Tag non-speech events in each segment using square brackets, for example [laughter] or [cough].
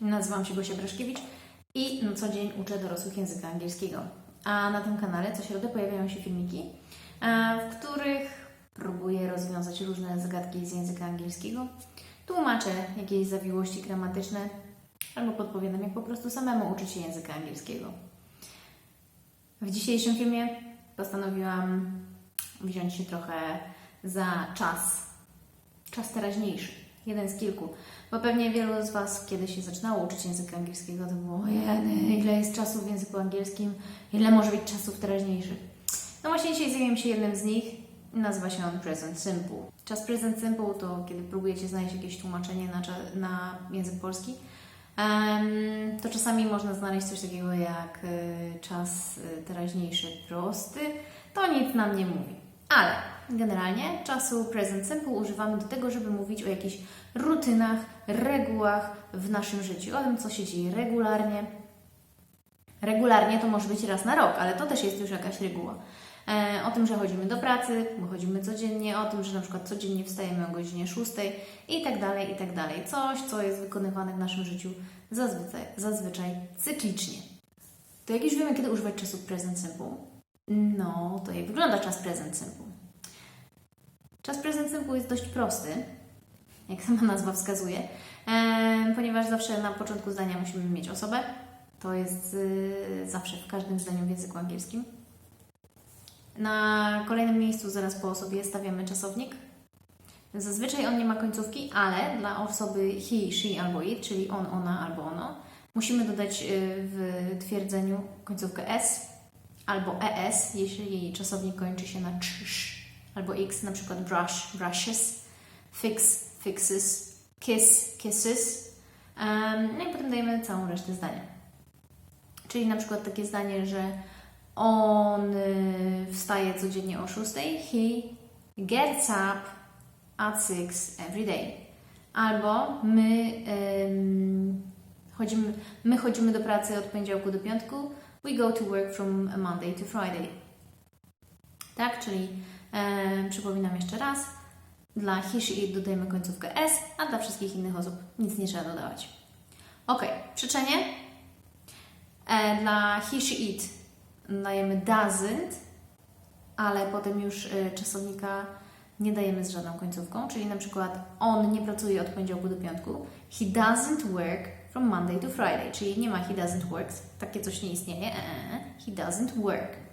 Nazywam się Gosia Braszkiewicz i na co dzień uczę dorosłych języka angielskiego. A na tym kanale co środę pojawiają się filmiki, e, w których próbuję rozwiązać różne zagadki z języka angielskiego, tłumaczę jakieś zawiłości gramatyczne albo podpowiadam, jak po prostu samemu uczyć się języka angielskiego. W dzisiejszym filmie postanowiłam wziąć się trochę za czas, czas teraźniejszy, jeden z kilku, bo pewnie wielu z Was kiedyś się zaczynało uczyć języka angielskiego, to było jeny, ile jest czasu w języku angielskim, ile może być czasów teraźniejszych. No właśnie dzisiaj zajmiemy się jednym z nich, nazywa się on Present Simple. Czas Present Simple to kiedy próbujecie znaleźć jakieś tłumaczenie na, na język polski, to czasami można znaleźć coś takiego jak y, czas y, teraźniejszy prosty. To nic nam nie mówi. Ale generalnie czasu present simple używamy do tego, żeby mówić o jakichś rutynach, regułach w naszym życiu, o tym, co się dzieje regularnie. Regularnie to może być raz na rok, ale to też jest już jakaś reguła. E, o tym, że chodzimy do pracy, bo chodzimy codziennie, o tym, że na przykład codziennie wstajemy o godzinie 6 i tak dalej, i tak dalej. Coś, co jest wykonywane w naszym życiu zazwyczaj, zazwyczaj cyklicznie. To jak już wiemy, kiedy używać czasu present simple, no to jak wygląda czas present simple? Czas simple jest dość prosty, jak [laughs] sama nazwa wskazuje, ponieważ zawsze na początku zdania musimy mieć osobę. To jest y, zawsze w każdym zdaniu w języku angielskim. Na kolejnym miejscu zaraz po osobie stawiamy czasownik. Zazwyczaj on nie ma końcówki, ale dla osoby he, she albo it, czyli on, ona albo ono, musimy dodać y, w twierdzeniu końcówkę s albo es, jeśli jej czasownik kończy się na cz, albo x, na przykład brush, brushes, fix, fixes, kiss, kisses. Em, no i potem dajemy całą resztę zdania. Czyli na przykład takie zdanie, że on y, wstaje codziennie o 6, he gets up at 6 every day. Albo my, ym, chodzimy, my chodzimy do pracy od poniedziałku do piątku. We go to work from Monday to Friday. Tak, czyli em, przypominam jeszcze raz. Dla it dodajemy końcówkę s, a dla wszystkich innych osób nic nie trzeba dodawać. Ok, przyczenie. E, dla he, she, it dajemy doesn't, ale potem już y, czasownika nie dajemy z żadną końcówką, czyli na przykład on nie pracuje od poniedziałku do piątku. He doesn't work from Monday to Friday, czyli nie ma he doesn't work, takie coś nie istnieje. E, e, e. He doesn't work.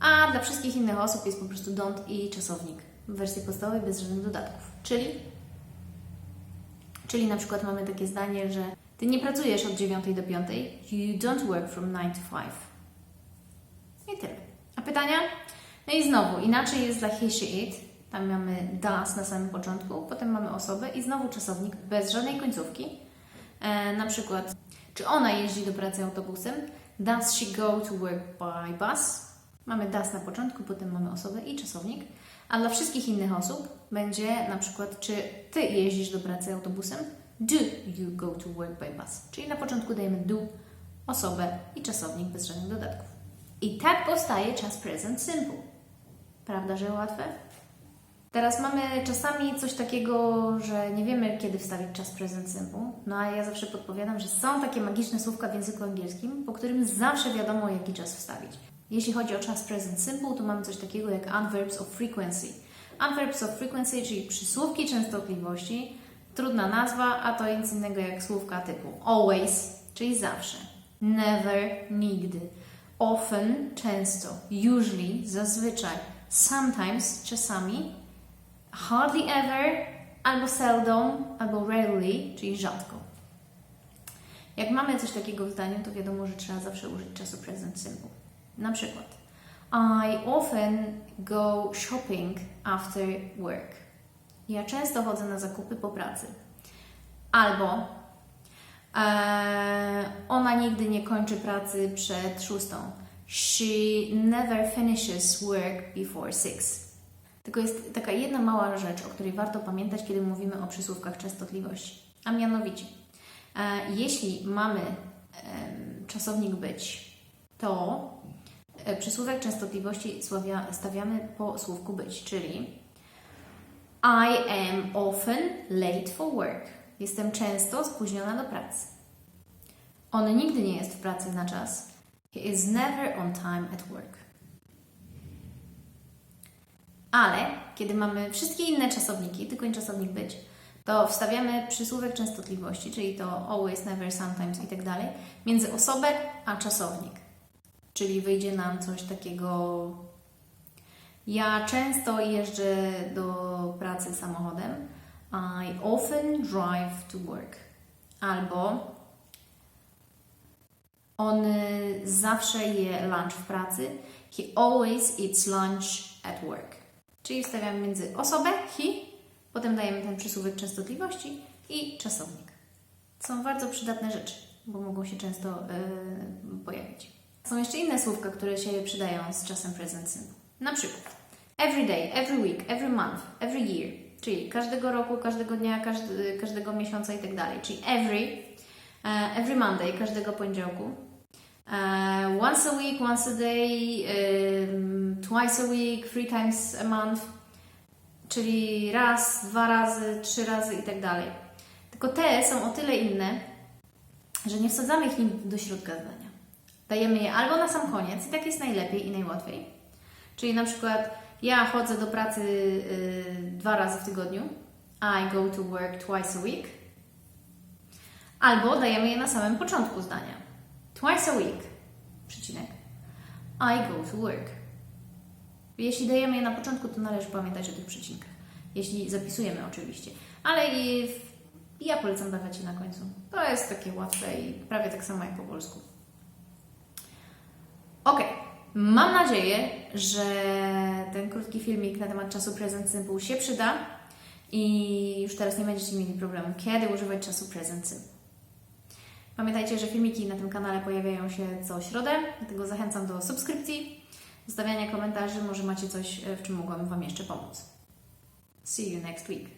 A dla wszystkich innych osób jest po prostu don't i czasownik w wersji podstawowej bez żadnych dodatków. Czyli, czyli na przykład mamy takie zdanie, że ty nie pracujesz od 9 do 5. You don't work from 9 to 5. I tyle. A pytania? No i znowu, inaczej jest dla he, she, it. Tam mamy does na samym początku, potem mamy osobę i znowu czasownik bez żadnej końcówki. E, na przykład, czy ona jeździ do pracy autobusem? Does she go to work by bus? Mamy does na początku, potem mamy osobę i czasownik. A dla wszystkich innych osób będzie na przykład, czy ty jeździsz do pracy autobusem? Do you go to work by bus? Czyli na początku dajemy do, osobę i czasownik bez żadnych dodatków. I tak powstaje czas present simple. Prawda, że łatwe? Teraz mamy czasami coś takiego, że nie wiemy, kiedy wstawić czas present simple. No a ja zawsze podpowiadam, że są takie magiczne słówka w języku angielskim, po którym zawsze wiadomo, jaki czas wstawić. Jeśli chodzi o czas present simple, to mamy coś takiego jak unverbs of frequency. Unverbs of frequency, czyli przysłówki częstotliwości. Trudna nazwa, a to nic innego jak słówka typu always, czyli zawsze. Never, nigdy. Often, często. Usually, zazwyczaj. Sometimes, czasami. Hardly ever, albo seldom, albo rarely, czyli rzadko. Jak mamy coś takiego w zdaniu, to wiadomo, że trzeba zawsze użyć czasu present simple. Na przykład I often go shopping after work. Ja często chodzę na zakupy po pracy. Albo e, ona nigdy nie kończy pracy przed szóstą. She never finishes work before six. Tylko jest taka jedna mała rzecz, o której warto pamiętać, kiedy mówimy o przysłówkach częstotliwości. A mianowicie, e, jeśli mamy em, czasownik być, to e, przysłówek częstotliwości stawiamy po słówku być, czyli I am often late for work. Jestem często spóźniona do pracy. On nigdy nie jest w pracy na czas. He is never on time at work. Ale kiedy mamy wszystkie inne czasowniki, tylko nie czasownik być, to wstawiamy przysłówek częstotliwości, czyli to always, never, sometimes i tak dalej, między osobę a czasownik. Czyli wyjdzie nam coś takiego. Ja często jeżdżę do pracy samochodem. I often drive to work. Albo on y, zawsze je lunch w pracy. He always eats lunch at work. Czyli wstawiamy między osobę, he, potem dajemy ten przysłówek częstotliwości i czasownik. Są bardzo przydatne rzeczy, bo mogą się często y, pojawić. Są jeszcze inne słówka, które się przydają z czasem present simple. Na przykład every day, every week, every month, every year, czyli każdego roku, każdego dnia, każdy, każdego miesiąca i tak dalej. Czyli every, e, every Monday, każdego poniedziałku. E, once a week, once a day, em, twice a week, three times a month, czyli raz, dwa razy, trzy razy i tak dalej. Tylko te są o tyle inne, że nie wsadzamy ich do środka zdania. Dajemy je albo na sam koniec i tak jest najlepiej i najłatwiej. Czyli na przykład ja chodzę do pracy y, dwa razy w tygodniu. I go to work twice a week. Albo dajemy je na samym początku zdania. Twice a week. Przecinek. I go to work. Jeśli dajemy je na początku, to należy pamiętać o tych przecinkach. Jeśli zapisujemy oczywiście. Ale i w, ja polecam dawać je na końcu. To jest takie łatwe i prawie tak samo jak po polsku. Ok, mam nadzieję, że ten krótki filmik na temat czasu present simple się przyda i już teraz nie będziecie mieli problemu, kiedy używać czasu present simple. Pamiętajcie, że filmiki na tym kanale pojawiają się co środę, dlatego zachęcam do subskrypcji, zostawiania komentarzy, może macie coś, w czym mogłam Wam jeszcze pomóc. See you next week.